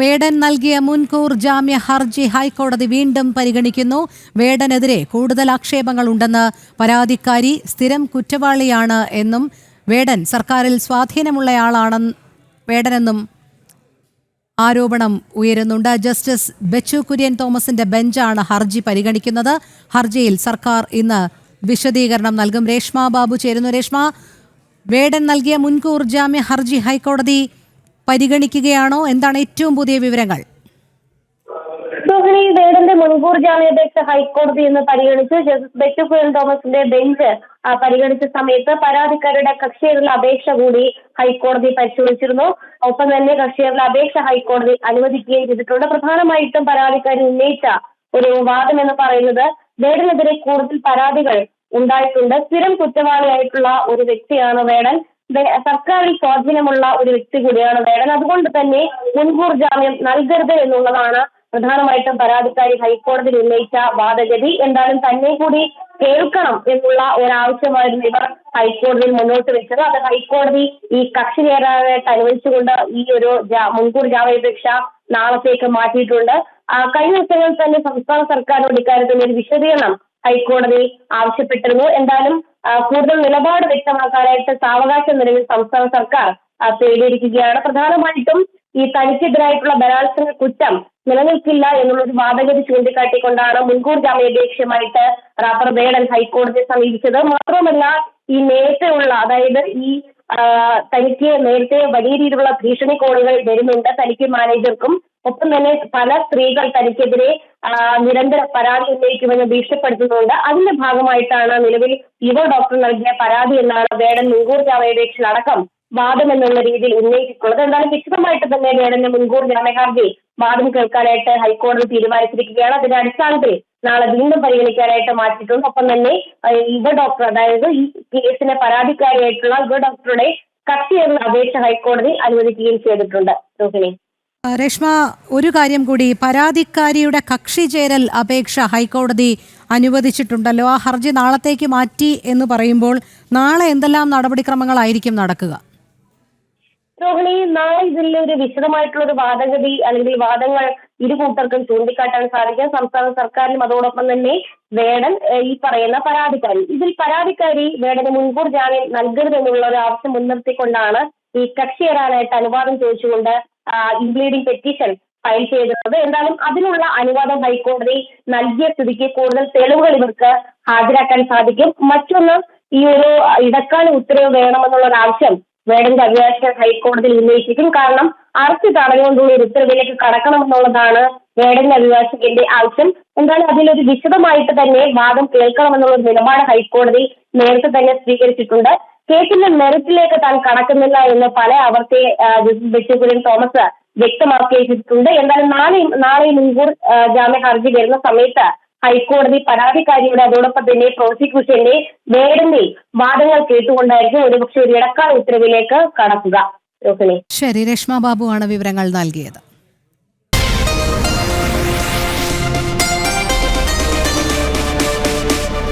വേടൻ നൽകിയ മുൻകൂർ ജാമ്യ ഹർജി ഹൈക്കോടതി വീണ്ടും പരിഗണിക്കുന്നു. വേടനെതിരെ കൂടുതൽ ആക്ഷേപങ്ങൾ ഉണ്ടെന്ന് പരാതിക്കാരി സ്ഥിരം കുറ്റവാളിയാണ് എന്നും വേടൻ സർക്കാരിൽ സ്വാധീനമുള്ളയാളാണെന്ന് വേടനെന്നും ആരോപണം ഉയരുന്നുണ്ട്. ജസ്റ്റിസ് ബെച്ചു കുര്യൻ തോമസിന്റെ ബെഞ്ചാണ് ഹർജി പരിഗണിക്കുന്നത്. ഹർജിയിൽ സർക്കാർ ഇന്ന് വിശദീകരണം നൽകും. രേഷ്മ ബാബു ചേരുന്നു. രേഷ്മ വേടൻ നൽകിയ മുൻകൂർ ജാമ്യ ഹർജി ഹൈക്കോടതി പരിഗണിക്കുകയാണോ? എന്താണ് ഏറ്റവും പുതിയ വിവരങ്ങൾ? രോഹിണി വേടന്റെ മുൻകൂർ ജാമ്യാപേക്ഷ ഹൈക്കോടതി ഇന്ന് പരിഗണിച്ച്. ജസ്റ്റിസ് കുര്യൻ തോമസിന്റെ ബെഞ്ച് പരിഗണിച്ച സമയത്ത് പരാതിക്കാരുടെ കക്ഷിയേറുള്ള അപേക്ഷ കൂടി ഹൈക്കോടതി പരിശോധിച്ചിരുന്നു. ഒപ്പം തന്നെ കക്ഷിയേറുള്ള അപേക്ഷ ഹൈക്കോടതി അനുവദിക്കുകയും ചെയ്തിട്ടുണ്ട്. പ്രധാനമായിട്ടും പരാതിക്കാരി ഉന്നയിച്ച ഒരു വാദം എന്ന് പറയുന്നത് വേടനെതിരെ കൂടുതൽ പരാതികൾ ഉണ്ടായിട്ടുണ്ട്. സ്ഥിരം കുറ്റവാളിയായിട്ടുള്ള ഒരു വ്യക്തിയാണ് വേടൻ. സർക്കാരിൽ സ്വാധീനമുള്ള ഒരു വ്യക്തി കൂടിയാണ് വേടൻ അതുകൊണ്ട് തന്നെ മുൻകൂർ ജാമ്യം നൽകരുത് എന്നുള്ളതാണ് പ്രധാനമായിട്ടും പരാതിക്കാരി ഹൈക്കോടതിയിൽ ഉന്നയിച്ച വാദഗതി. എന്തായാലും തന്നെ കൂടി കേൾക്കണം എന്നുള്ള ഒരാവശ്യമായിരുന്നു ഇവർ ഹൈക്കോടതിയിൽ മുന്നോട്ട് വെച്ചത്. അത് ഹൈക്കോടതി ഈ കക്ഷി ചേരാനായിട്ട് അനുവദിച്ചുകൊണ്ട് ഈ ഒരു മുൻകൂർ ജാമ്യാപേക്ഷ നാളത്തേക്ക് മാറ്റിയിട്ടുണ്ട്. കഴിഞ്ഞ ദിവസങ്ങളിൽ തന്നെ സംസ്ഥാന സർക്കാരിനോട് ഇക്കാര്യത്തിൽ ഒരു വിശദീകരണം ഹൈക്കോടതി ആവശ്യപ്പെട്ടിരുന്നു. എന്തായാലും കൂടുതൽ നിലപാട് വ്യക്തമാക്കാനായിട്ട് സാവകാശം നിലവിൽ സംസ്ഥാന സർക്കാർ തേടിയിരിക്കുകയാണ്. പ്രധാനമായിട്ടും ഈ തനിക്കെതിരായിട്ടുള്ള ബലാത്സംഗ കുറ്റം നിലനിൽക്കില്ല എന്നുള്ളൊരു വാദഗതി ചൂണ്ടിക്കാട്ടിക്കൊണ്ടാണ് മുൻകൂർ ജാമ്യാപേക്ഷയുമായിട്ട് റാപ്പർ ബേഡൻ ഹൈക്കോടതിയെ സമീപിച്ചത്. മാത്രമല്ല ഈ നേരത്തെയുള്ള അതായത് ഈ തനിക്ക് നേരത്തെ വലിയ രീതിയിലുള്ള ഭീഷണി കോളുകൾ വരുന്നുണ്ട് തനിക്ക് മാനേജർക്കും. ഒപ്പം തന്നെ പല സ്ത്രീകൾ തനിക്കെതിരെ നിരന്തര പരാതി ഉന്നയിക്കുമെന്ന് ഭീഷണിപ്പെടുത്തുന്നുണ്ട്. അതിന്റെ ഭാഗമായിട്ടാണ് നിലവിൽ യുവ ഡോക്ടർ നൽകിയ പരാതി എന്നാണ് വേടൻ മുൻകൂർ ജാമ്യാപേക്ഷയിലടക്കം വാദം എന്നുള്ള രീതിയിൽ ഉന്നയിച്ചിട്ടുള്ളത്. എന്തായാലും വിശദമായിട്ട് തന്നെ വേടന്റെ മുൻകൂർ ജാമ്യഹർജി വാദം കേൾക്കാനായിട്ട് ഹൈക്കോടതി തീരുമാനിച്ചിരിക്കുകയാണ്. അതിന്റെ അടിസ്ഥാനത്തിൽ നാളെ വീണ്ടും പരിഗണിക്കാനായിട്ട് മാറ്റിയിട്ടുണ്ട്. ഒപ്പം തന്നെ യുവ ഡോക്ടർ അതായത് ഈ കേസിലെ പരാതിക്കാരിയായിട്ടുള്ള യുവ ഡോക്ടറുടെ കത്തിയുള്ള അപേക്ഷ ഹൈക്കോടതി അനുവദിക്കുകയും ചെയ്തിട്ടുണ്ട്. രോഹിണി. രേഷ്മ ഒരു കാര്യം കൂടി. പരാതിക്കാരിയുടെ കക്ഷി ചേരൽ അപേക്ഷ ഹൈക്കോടതി അനുവദിച്ചിട്ടുണ്ടല്ലോ. ആ ഹർജി നാളത്തേക്ക് മാറ്റി എന്ന് പറയുമ്പോൾ നാളെ എന്തെല്ലാം നടപടിക്രമങ്ങളായിരിക്കും നടക്കുക? രോഹിണി നാളെ ഇതിൽ ഒരു വിശദമായിട്ടുള്ള ഒരു വാദഗതി അല്ലെങ്കിൽ വാദങ്ങൾ ഇരു കൂട്ടർക്കും ചൂണ്ടിക്കാട്ടാൻ സാധിക്കും. സംസ്ഥാന സർക്കാരിനും അതോടൊപ്പം തന്നെ വേടൻ ഈ പറയുന്ന പരാതിക്കാരി. ഇതിൽ പരാതിക്കാരി വേടന് മുൻകൂർ ജാമ്യം നൽകരുതെന്നുള്ള ഒരു ആവശ്യം മുൻനിർത്തിക്കൊണ്ടാണ് ഈ കക്ഷി ചേരാനായിട്ട് അനുവാദം ചോദിച്ചുകൊണ്ട് ഇംപ്ലീഡിംഗ് പെറ്റീഷൻ ഫയൽ ചെയ്തിരുന്നത് എന്തായാലും അതിനുള്ള അനുവാദം ഹൈക്കോടതി നൽകിയ സ്ഥിതിക്ക് കൂടുതൽ തെളിവുകൾ ഇവർക്ക് ഹാജരാക്കാൻ സാധിക്കും. മറ്റൊന്ന് ഈ ഒരു ഇടക്കാല ഉത്തരവ് വേണമെന്നുള്ള ആവശ്യം വേടന്റെ അഭിഭാഷകൻ ഹൈക്കോടതിയിൽ ഉന്നയിച്ചിരിക്കും. കാരണം അറസ്റ്റ് തടഞ്ഞുകൊണ്ടുള്ള ഒരു ഉത്തരവിലേക്ക് കടക്കണമെന്നുള്ളതാണ് വേടന്റെ അഭിഭാഷകന്റെ ആവശ്യം. എന്തായാലും അതിലൊരു വിശദമായിട്ട് തന്നെ വാദം കേൾക്കണമെന്നുള്ള നിലപാട് ഹൈക്കോടതി നേരത്തെ തന്നെ സ്വീകരിച്ചിട്ടുണ്ട്. കേസിന്റെ മെറിറ്റിലേക്ക് താൻ കടക്കുന്നില്ല എന്ന് പല ആവർത്തി കുര്യൻ തോമസ് വ്യക്തമാക്കിയിട്ടുണ്ട്. എന്തായാലും നാളെ നാളെ മുൻകൂർ ജാമ്യ ഹർജി വരുന്ന സമയത്ത് ഹൈക്കോടതി പരാതിക്കാരിയുടെ അതോടൊപ്പം തന്നെ പ്രോസിക്യൂഷന്റെ വേടന്റെ വാദങ്ങൾ കേട്ടുകൊണ്ടായിരിക്കും ഒരുപക്ഷെ ഒരു ഇടക്കാല ഉത്തരവിലേക്ക് കടക്കുക. ശരി രേഷ്മ ബാബുവാണ് വിവരങ്ങൾ നൽകിയത്.